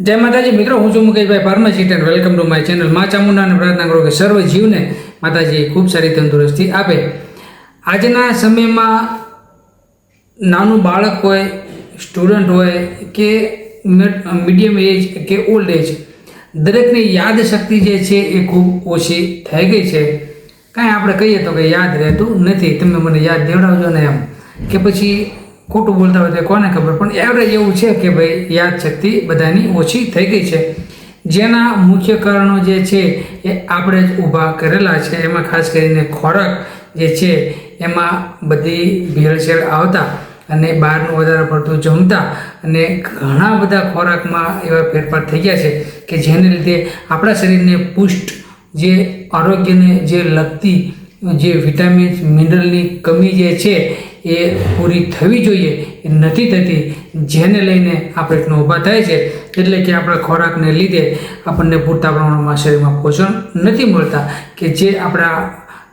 જય માતાજી, મિત્રો, હું છું Mukeshbhai pharmacist and welcome to my channel મા ચામુંડાને પ્રાર્થના કરો કે સર્વ જીવને માતાજી ખૂબ સારી તંદુરસ્તી આપે. આજના સમયમાં નાનું બાળક હોય સ્ટુડન્ટ હોય કે મીડિયમ એજ કે ઓલ્ડ એજ દરેકની યાદ શક્તિ જે છે એ ખૂબ ઓછી થઈ ગઈ છે. કાંઈ આપણે કહીએ તો કે યાદ રહેતું નથી. તમે મને યાદ દેવડાવજો ને એમ. કે પછી ખોટું બોલતા હોય તો કોને ખબર? પણ એવરેજ એવું છે કે ભાઈ, યાદ શક્તિ બધાની ઓછી થઈ ગઈ છે. જેના મુખ્ય કારણો જે છે એ આપણે જ ઊભા કરેલા છે. એમાં ખાસ કરીને ખોરાક જે છે, એમાં બધી ભેળસેળ આવતા અને બહારનું વધારે પડતું જમતા અને ઘણા બધા ખોરાકમાં એવા ફેરફાર થઈ ગયા છે કે જેને લીધે આપણા શરીરને પુષ્ટ જે આરોગ્યને જે લગતી જે વિટામિન્સ, મિનરલની કમી જે છે એ પૂરી થવી જોઈએ, એ નથી થતી. જેને લઈને આપણે એટલું ઊભા થાય છે, એટલે કે આપણા ખોરાકને લીધે આપણને પૂરતા પ્રમાણમાં શરીરમાં પોષણ નથી મળતા, કે જે આપણા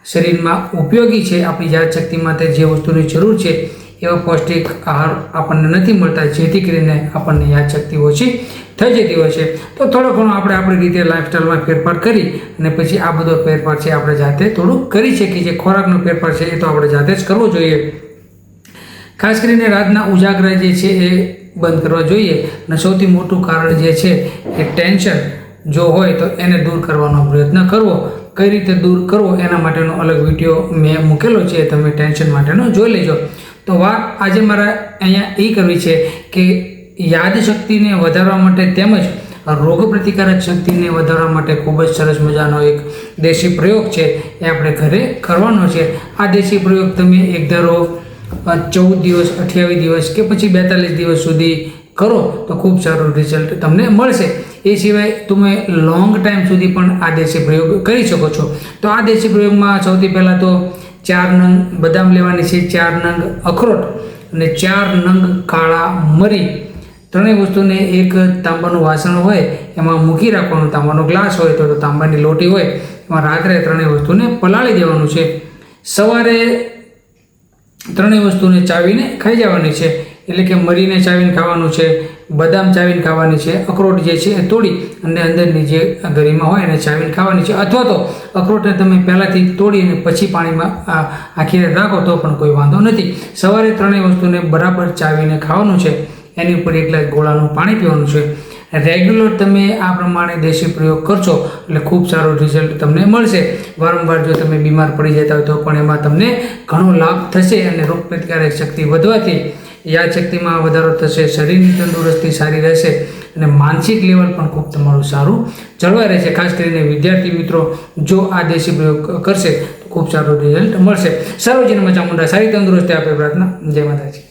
શરીરમાં ઉપયોગી છે, આપણી યાદશક્તિ માટે જે વસ્તુની જરૂર છે, એવા પૌષ્ટિક આહાર આપણને નથી મળતા, જેથી કરીને આપણને યાદશક્તિ ઓછી થઈ જતી હોય છે. તો થોડો ઘણો આપણે આપણી રીતે લાઇફસ્ટાઈલમાં ફેરફાર કરી અને પછી આ બધો ફેરફાર છે, આપણે જાતે થોડું કરી શકીએ જે ખોરાકનો ફેરફાર છે, એ તો આપણે જાતે જ કરવો જોઈએ. ખાસ કરીને રાતના ઉજાગરા જે છે એ બંધ કરવા જોઈએ અને સૌથી મોટું કારણ જે છે એ ટેન્શન જો હોય તો એને દૂર કરવાનો પ્રયત્ન કરવો. કઈ રીતે દૂર કરવો એના માટેનો અલગ વીડિયો મેં મૂકેલો છે તમે ટેન્શન માટેનો જોઈ લેજો. તો વાત આજે મારા અહીંયા એ કરવી છે કે યાદશક્તિને વધારવા માટે તેમજ રોગ પ્રતિકારક શક્તિને વધારવા માટે ખૂબ જ સરસ મજાનો એક દેશી પ્રયોગ છે એ આપણે ઘરે કરવાનો છે. આ દેશી પ્રયોગ તમે એક ધારો ચૌદ દિવસ, અઠ્યાવીસ દિવસ કે પછી બેતાલીસ દિવસ સુધી કરો તો ખૂબ સારું રિઝલ્ટ તમને મળશે. એ સિવાય તમે લોંગ ટાઈમ સુધી પણ આ દેશી પ્રયોગ કરી શકો છો. તો આ દેશી પ્રયોગમાં સૌથી પહેલાં તો ચાર નંગ બદામ લેવાની છે, ચાર નંગ અખરોટ અને ચાર નંગ કાળા મરી. ત્રણેય વસ્તુને એક તાંબાનું વાસણ હોય, એમાં મૂકી રાખવાનું, તાંબાનો ગ્લાસ હોય તો તાંબાની લોટી હોય, એમાં રાત્રે ત્રણેય વસ્તુને પલાળી દેવાનું છે. સવારે ત્રણેય વસ્તુને ચાવીને ખાઈ જવાની છે. એટલે કે મરીને ચાવીને ખાવાનું છે, બદામ ચાવીને ખાવાની છે, અખરોટ જે છે એ તોડી અને અંદરની જે ગરીમાં હોય એને ચાવીને ખાવાની છે. અથવા તો અખરોટને તમે પહેલાંથી તોડીને પછી પાણીમાં આખી રાખો તો પણ કોઈ વાંધો નથી. સવારે ત્રણેય વસ્તુને બરાબર ચાવીને ખાવાનું છે. એની ઉપર એક ગોળાનું પાણી પીવાનું છે. રેગ્યુલર તમે આ પ્રમાણે દેશી પ્રયોગ કરશો, એટલે ખૂબ સારું રિઝલ્ટ તમને મળશે. વારંવાર જો તમે બીમાર પડી જતા હોય તો પણ એમાં તમને ઘણો લાભ થશે અને રોગ પ્રતિકારક શક્તિ વધવાથી યાદશક્તિમાં વધારો થશે, શરીરની તંદુરસ્તી સારી રહેશે અને માનસિક લેવલ પણ ખૂબ તમારું સારું જળવાઈ રહેશે. ખાસ કરીને વિદ્યાર્થી મિત્રો, જો આ દેશી પ્રયોગ કરશે તો ખૂબ સારું રિઝલ્ટ મળશે. સર્વજન ચામુંડા સારી તંદુરસ્તી આપે પ્રાર્થના. જય માતાજી.